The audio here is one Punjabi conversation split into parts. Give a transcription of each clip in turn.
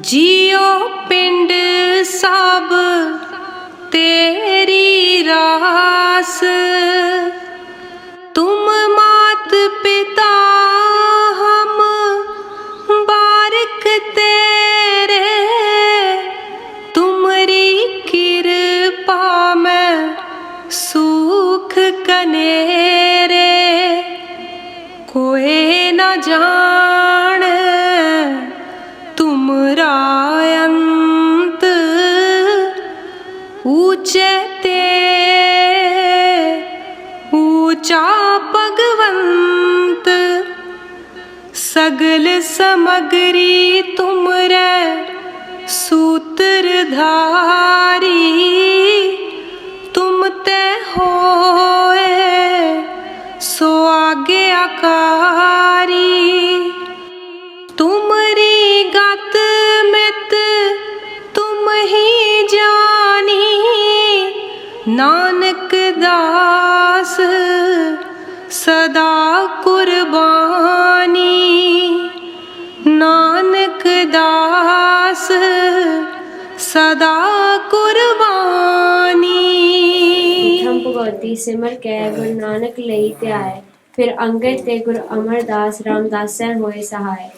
ਜੀਓ ਪਿੰਡ ਸਭ, ਤੇਰੀ ਰਾਸ। ਤੁਮ ਮਾਤ ਪਿਤਾ ਹਮ, ਬਾਰਕ ਤੇਰੇ। ਤੁਮਰੀ ਕਿਰਪਾ ਮੈਂ ਸੁਖ ਕਨੇਰੇ। ਕੋਏ ਨਾ ਜਾਣ उच्यते। ऊचा भगवन्त सगल समग्री तुमर सूत्रधारी। ਨਾਨਕ ਦਾਸ, ਸਦਾ ਕੁਰਬਾਨੀ। ਨਾਨਕ ਦਾਸ, ਸਦਾ ਕੁਰਬਾਨੀ। ਥੰਮ ਭਗਵਤੀ ਸਿਮਰ ਕੈ ਗੁਰੂ ਨਾਨਕ ਲਈ ਧਿਆਏ, ਫਿਰ ਅੰਗਦ ਤੇ ਗੁਰੂ ਅਮਰਦਾਸ, ਰਾਮਦਾਸੈ ਹੋਏ ਸਹਾਇ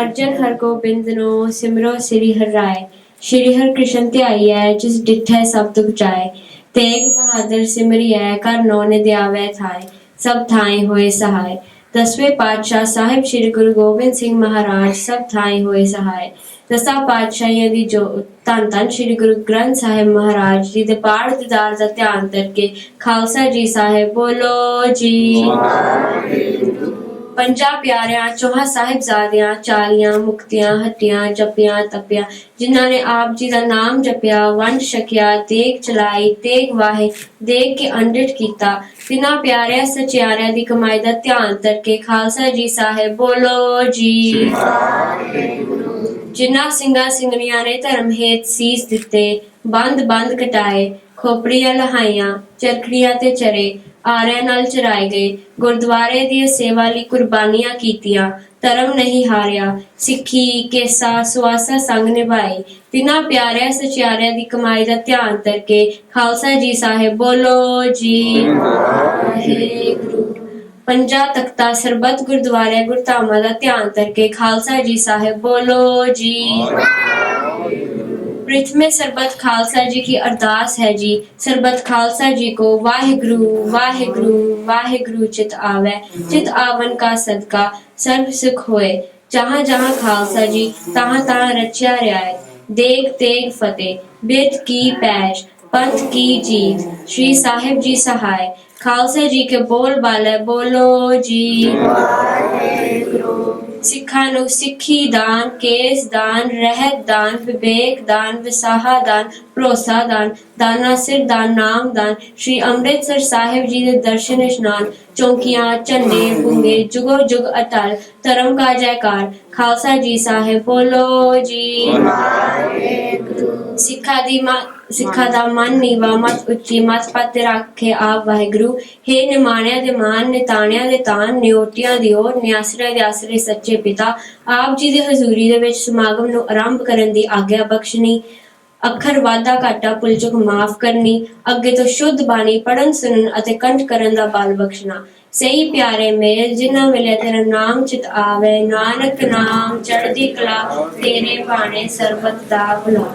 ਅਰਜਨ ਹਰ ਗੋਬਿੰਦ ਨੂੰ, ਸਿਮਰੋ ਸ੍ਰੀ ਹਰਿ ਰਾਏ। ਸ੍ਰੀ ਹਰਿ ਕ੍ਰਿਸ਼ਨ ਧਿਆਈ ਹੈ ਜਿਸ ਡਿਠੈ ਸਭ ਦੁਖ ਜਾਏ ਤੇਗ ਬਹਾਦਰ ਸਿਮਰਿਐ ਕਰ ਨੋਨ ਦਿਆਵੈ ਥਾਏ, ਸਭ ਥਾਈ ਹੋਏ ਸਹਾਇ ਦਸਵੇਂ ਪਾਤਸ਼ਾਹ ਸਾਹਿਬ ਸ੍ਰੀ ਗੁਰੂ ਗੋਬਿੰਦ ਸਿੰਘ ਮਹਾਰਾਜ ਸਭ ਥਾਈ ਹੋਏ ਸਹਾਇ ਦਸਾਂ ਪਾਤਸ਼ਾਹੀਆਂ ਦੀ ਜੋ ਧੰਨ ਧੰਨ ਸ੍ਰੀ ਗੁਰੂ ਗ੍ਰੰਥ ਸਾਹਿਬ ਮਹਾਰਾਜ ਜੀ ਦੇ ਪਾੜ ਦੀਦਾਰ ਦਾ ਧਿਆਨ ਕਰਕੇ ਖਾਲਸਾ ਜੀ ਸਾਹਿਬ ਬੋਲੋ ਜੀ ਪੰਜਾਂ ਪਿਆਰਿਆਂ, ਚੌਹਾਂ ਸਾਹਿਬਜ਼ਾਦਿਆਂ, ਚਾਲੀਆਂ, ਮੁਕਤੀਆਂ, ਹੱਟੀਆਂ, ਜਪੀਆਂ, ਤਪੀਆਂ, ਜਿਨ੍ਹਾਂ ਨੇ ਆਪ ਜੀ ਦਾ ਨਾਮ ਜਪਿਆ, ਵੰਡ ਛਕਿਆ, ਦੇਗ ਚਲਾਈ ਤੇਗ ਵਾਹੇ, ਦੇਗ ਕੇ ਅੰਡਿਟ ਕੀਤਾ। ਤਿਨਾਂ ਪਿਆਰਿਆਂ, ਸਚਿਆਰਿਆਂ ਦੀ ਕਮਾਈ ਦਾ ਧਿਆਨ ਕਰਕੇ ਖਾਲਸਾ ਜੀ ਸਾਹਿਬ ਬੋਲੋ ਜੀ। ਜਿਨ੍ਹਾਂ ਸਿੰਘਾਂ ਸਿੰਘਣੀਆਂ ਨੇ ਧਰਮ ਹੇਤ ਸੀਸ ਦਿੱਤੇ ਬੰਦ ਬੰਦ ਕਟਾਏ, ਖੋਪੜੀਆਂ ਲਹਾਈਆਂ, ਚਰਖੜੀਆਂ ਤੇ ਚਰੇ ਆਰਿਆਂ ਨਾਲ ਚਰਾਏ ਗਏ। ਗੁਰਦੁਆਰੇ ਦੀ ਸੇਵਾ ਲਈ ਕੁਰਬਾਨੀਆਂ ਕੀਤੀਆਂ। ਧਰਮ ਨਹੀਂ ਹਾਰਿਆ। ਸਿੱਖੀ, ਕੇਸਾ, ਸੁਆਸਾ ਸੰਗ ਨਿਭਾਈ ਤਿਨਾਂ ਪਿਆਰਿਆਂ ਸਚਿਆਰਿਆਂ ਦੀ ਕਮਾਈ ਦਾ ਧਿਆਨ ਕਰਕੇ ਖਾਲਸਾ ਜੀ ਸਾਹਿਬ ਬੋਲੋ ਜੀ। ਵਾਹਿਗੁਰੂ। ਪੰਜਾ ਤਖਤਾ ਸਰਬਤ ਗੁਰਦੁਆਰੇ ਗੁਰਧਾਮਾਂ ਦਾ ਧਿਆਨ ਕਰਕੇ ਖਾਲਸਾ ਜੀ ਸਾਹਿਬ ਬੋਲੋ ਜੀ। ਪ੍ਰਿਥਮੇ ਸਰਬਤ ਖਾਲਸਾ ਜੀ ਕੀ ਅਰਦਾਸ ਹੈ ਜੀ ਸਰਬਤ ਖਾਲਸਾ ਜੀ ਕੋ ਵਾਹਿਗੁਰੂ ਵਾਹਿਗੁਰੂ ਵਾਹਿਗੁਰੂ ਚਿਤ ਆਵੇ ਚਿਤ ਆਵਨ ਕਾ ਸਦਕਾ ਸਰਬ ਸੁਖ ਹੋਏ जहाँ जहाँ खालसा जी तहाँ तहाँ रचा रियायत देख तेग फतेह बिद की पैश पंथ की जीत श्री साहिब जी सहाय खालसा जी के बोल बाल बोलो जी ਸਿੱਖਾਂ ਨੂੰ ਸਿੱਖੀ ਦਾਨ ਕੇਸ ਦਾਨ ਰਹਿਤ ਦਾਨ ਵਿਵੇਕ ਦਾਨ ਵਿਸਾਹਾ ਦਾਨ ਭਰੋਸਾ ਦਾਨ ਦਾਨਾ ਸਿਰ ਦਾਨ ਨਾਮ ਦਾਨ। ਸ਼੍ਰੀ ਅੰਮ੍ਰਿਤਸਰ ਸਾਹਿਬ ਜੀ ਦੇ ਦਰਸ਼ਨ ਇਸ਼ਨਾਨ ਚੌਂਕੀਆਂ ਝੰਡੇ ਬੁੰਗੇ ਜੁਗੋ ਜੁਗ ਅਟਲ ਧਰਮ ਕਾ ਜੈਕਾਰ। ਖਾਲਸਾ ਜੀ ਸਾਹਿਬ ਬੋਲੋ ਜੀ। ਸਿੱਖਾਂ ਦੀ ਮਾਂ ਸਿੱਖਾਂ ਦਾ ਮਨ ਨੀਵਾ, ਮਤ ਉੱਚੀ, ਮਤ ਪਤ ਰੱਖੇ ਆਪ ਵਾਹਿਗੁਰੂ। ਹੇ ਨਿਮਾਣਿਆਂ ਦੇ ਮਾਨ ਨਿਤਾਣਿਆਂ ਦੇ ਤਾਨ ਨਿਉਟਿਆਂ ਦੀ ਨਿਆਸਰੇ ਦੇ ਆਸਰੇ ਸੱਚੇ ਪਿਤਾ। ਆਪ ਜੀ ਦੇ ਹਜ਼ੂਰੀ ਦੇ ਵਿੱਚ ਸਮਾਗਮ ਨੂੰ ਆਰੰਭ ਕਰਨ ਦੀ ਆਗਿਆ ਬਖਸ਼ਣੀ। ਅੱਖਰ ਵਾਧਾ ਘਾਟਾ ਪੁਲਚੁਕ ਮਾਫ ਕਰਨੀ। ਅੱਗੇ ਤੋਂ ਸ਼ੁੱਧ ਬਾਣੀ ਪੜਨ ਸੁਣਨ ਅਤੇ ਕੰਠ ਕਰਨ ਦਾ ਬਲ ਬਖਸ਼ਣਾ। ਸਹੀ ਪਿਆਰੇ ਮੇਲ, ਜਿਨ੍ਹਾਂ ਮਿਲੇ ਤੇਰਾ ਨਾਮ ਚਿਤ ਆਵੇ, ਨਾਨਕ ਨਾਮ ਚੜ੍ਹਦੀ ਕਲਾ, ਤੇਰੇ ਬਾਣੇ ਸਰਬਤ ਦਾ ਭਲਾ।